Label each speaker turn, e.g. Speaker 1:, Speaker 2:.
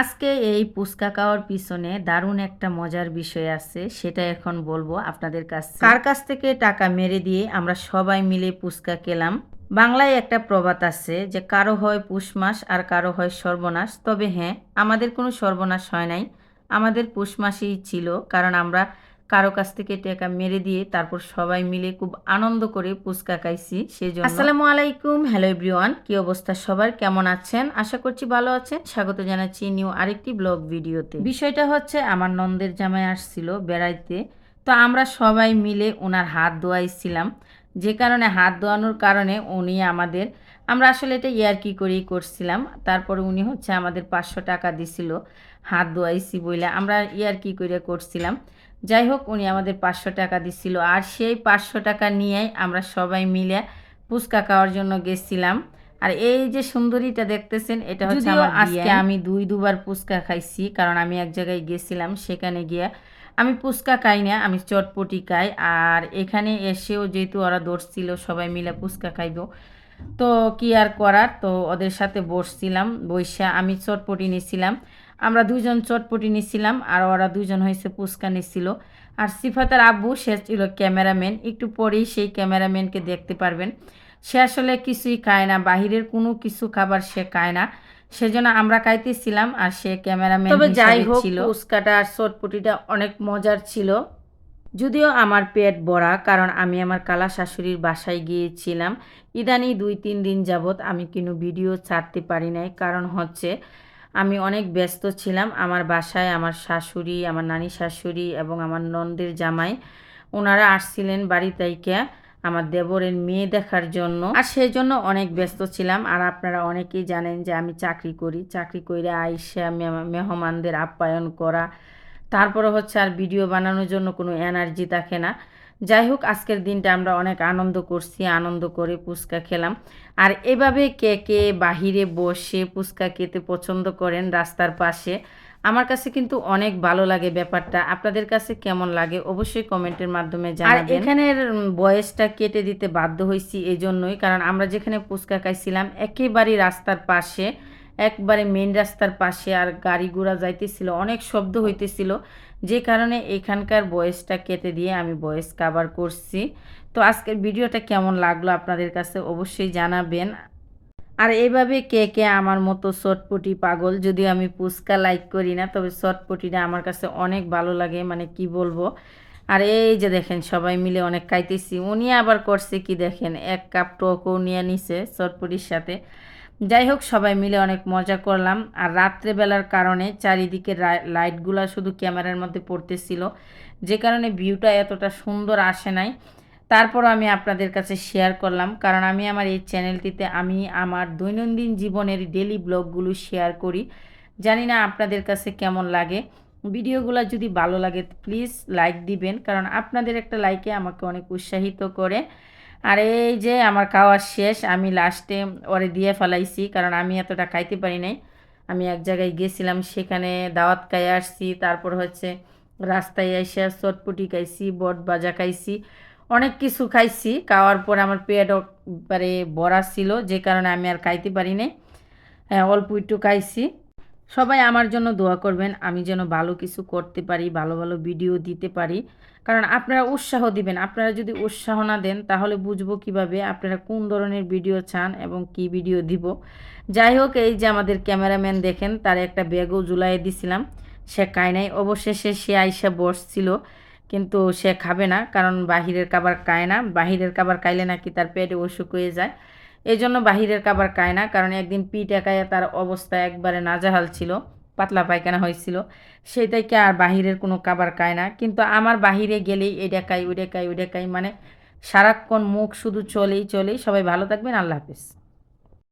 Speaker 1: আজকে এই পুচকা খাওয়ার পিছনে দারুণ একটা মজার বিষয় আছে, সেটা এখন বলব আপনাদের কাছ। কার কাছ থেকে টাকা মেরে দিয়ে আমরা সবাই মিলে পুচকা খেলাম? বাংলায় একটা প্রবাদ আছে যে, কারও হয় পুষ মাস আর কারও হয় সর্বনাশ। তবে হ্যাঁ আমাদের কোনো সর্বনাশ হয় নাই। আমাদের পুষ মাসেই ছিল, কারণ আমরা কারও কাছ থেকে টাকা মেরে দিয়ে তারপর সবাই মিলে খুব আনন্দ করে পুচকা খাইছি সেই জন্য আসসালামু আলাইকুম, হ্যালো এভরিওয়ান, কি অবস্থা সবার? কেমন আছেন? আশা করছি ভালো আছেন। স্বাগত জানাচ্ছি নিউ আরেকটি ব্লগ ভিডিওতে। বিষয়টা হচ্ছে, আমার নন্দের জামাই আসছিল বেড়াইতে। তো আমরা সবাই মিলে ওনার হাত ধোয়াইছিলাম। যে কারণে হাত ধোয়ানোর কারণে উনি আমাদের, আমরা আসলে এটা ইয়ারকি করেই করছিলাম। তারপরে উনি হচ্ছে আমাদের পাঁচশো টাকা দিছিল, হাত ধোয়াইছি বইলে আমরা ইয়ারকি করে করছিলাম। যাই হোক উনি আমাদের পাঁচশো টাকা দিছিল আর সেই পাঁচশো টাকা নিয়েই আমরা সবাই মিলে ফুচকা খাওয়ার জন্য গেছিলাম। আর এই যে সুন্দরীটা দেখতেছেন এটা হচ্ছে আমার আজকে আমি দুই দুবার ফুচকা খাইছি কারণ আমি এক জায়গায় গেছিলাম সেখানে গিয়ে আমি ফুচকা খাই না আমি চটপটি খাই। আর এখানে এসেও যেহেতু ওরা দৌড়ছিল সবাই মিলে ফুচকা খাইব। তো কি আর করার? তো ওদের সাথে বসছিলাম বৈশা আমি চটপটি নিছিলাম আমরা দুইজন চটপটি নিছিলাম আর ওরা দুজন হয়েছে পুচকা নিছিল। আর সিফাতার আব্বু সে ছিল ক্যামেরাম্যান একটু পরেই সেই ক্যামেরাম্যানকে দেখতে পারবেন। সে আসলে কিছুই খায় না বাহিরের কোনো কিছু খাবার সে খায় না। সেজন্য আমরা খাইতেছিলাম আর সে ক্যামেরাম্যান
Speaker 2: তবে যাই হোক,
Speaker 1: ছিল। পুচকাটা আর চটপটিটা অনেক মজার ছিল। যদিও আমার পেট ভরা কারণ আমি আমার কালা শাশুড়ির বাসায় গিয়েছিলাম। ইদানি দুই, তিন দিন যাবৎ আমি কোনো ভিডিও ছাড়তে পারি নাই। কারণ হচ্ছে, আমি অনেক ব্যস্ত ছিলাম। আমার বাসায় আমার শাশুড়ি, আমার নানি শাশুড়ি এবং আমার নন্দের জামাই, ওনারা আসছিলেন বাড়ি তাইকে আমার দেবরের মেয়ে দেখার জন্য। আর সেই জন্য অনেক ব্যস্ত ছিলাম। আর আপনারা অনেকেই জানেন যে আমি চাকরি করি। চাকরি করে আইসে মেহমানদের আপ্যায়ন করা তারপরে হচ্ছে আর ভিডিও বানানোর জন্য কোনো এনার্জি থাকে না। যাই হোক আজকের দিনটা আমরা অনেক আনন্দ করছি আনন্দ করে ফুচকা খেলাম। আর এভাবে কে কে বাহিরে বসে ফুচকা খেতে পছন্দ করেন রাস্তার পাশে আমার কাছে কিন্তু অনেক ভালো লাগে ব্যাপারটা। আপনাদের কাছে কেমন লাগে? অবশ্যই কমেন্টের মাধ্যমে
Speaker 2: আর
Speaker 1: জানাবেন। এখানের বয়সটা কেটে দিতে বাধ্য হয়েছি এই জন্যই কারণ আমরা যেখানে ফুচকা খাইছিলাম একেবারেই রাস্তার পাশে একবারে মেন রাস্তার পাশে আর গাড়ি ঘোড়া যাইতেছিল, অনেক শব্দ হইতেছিল, যে কারণে এখানকার বয়েসটা কেটে দিয়ে আমি বয়েস কাভার করছি। তো আজকের ভিডিওটা কেমন লাগল আপনাদের কাছে অবশ্যই জানাবেন। আর এভাবে কে কে আমার মতো চটপটি পাগল যদিও আমি পুচকা লাইক করি না, তবে চটপটিটা আমার কাছে অনেক ভালো লাগে মানে কি বলব? আর এই যে দেখেন, সবাই মিলে অনেক খাইতেছি, উনি আবার করছে কি দেখেন, এক কাপ টকও নিয়ে নিছে চটপটির সাথে। যাই হোক সবাই মিলে অনেক মজা করলাম। আর রাত্রেবেলার কারণে চারিদিকে লাইটগুলো শুধু ক্যামেরার মধ্যে পড়তেছিল। যে কারণে ভিউটা এতটা সুন্দর আসে নাই। তারপর আমি আপনাদের কাছে শেয়ার করলাম। কারণ আমি আমার এই চ্যানেলটিতে আমি আমার দৈনন্দিন জীবনের ডেলি ব্লগগুলো শেয়ার করি। জানি না আপনাদের কাছে কেমন লাগে। ভিডিওগুলো যদি ভালো লাগে প্লিজ লাইক দিবেন। কারণ আপনাদের একটা লাইকে আমাকে অনেক উৎসাহিত করে। আর এই যে আমার খাওয়া শেষ, আমি লাস্টে ওরে দিয়ে ফেলাইছি, কারণ আমি এতটা খাইতে পারি নাই। আমি এক জায়গায় গেছিলাম, সেখানে দাওয়াত খাই আসছি, তারপর হচ্ছে রাস্তায় এসে চটপটি খাইছি, বট বাজা খাইছি, অনেক কিছু খাইছি। খাওয়ার পর আমার পেট একবারে বড়া ছিল, যে কারণে আমি আর খাইতে পারি নাই। হ্যাঁ অল্প একটু খাইছি। সবাই আমার জন্য দোয়া করবেন, আমি যেন ভালো কিছু করতে পারি, ভালো ভালো ভিডিও দিতে পারি। কারণ আপনারা উৎসাহ দিবেন। আপনারা যদি উৎসাহ না দেন, তাহলে বুঝব কীভাবে আপনারা কোন ধরনের ভিডিও চান এবং কি ভিডিও দিব। যাই হোক, এই যে আমাদের ক্যামেরাম্যান দেখেন, তার একটা ব্যাগও জুলাই দিছিলাম। সে খায় নাই। অবশেষে সে আইসা বসছিল, কিন্তু সে খাবে না, কারণ বাহিরের খাবার খায় না। বাহিরের খাবার খাইলে নাকি তার পেটে অসুখ হয়ে যায়। এই জন্য বাহিরের খাবার খায় না, কারণ একদিন পিঠ একাই তার অবস্থা একবারে নাজাহাল ছিল, পাতলা পায়খানা হয়েছিল। সেই থেকে আর বাহিরের কোনো খাবার খায় না? কিন্তু আমার বাহিরে গেলেই এটা খাই, ওইটা খাই ওইটা খাই মানে সারাক্ষণ মুখ শুধু চলেই চলেই। সবাই ভালো থাকবেন, আল্লাহ হাফিজ।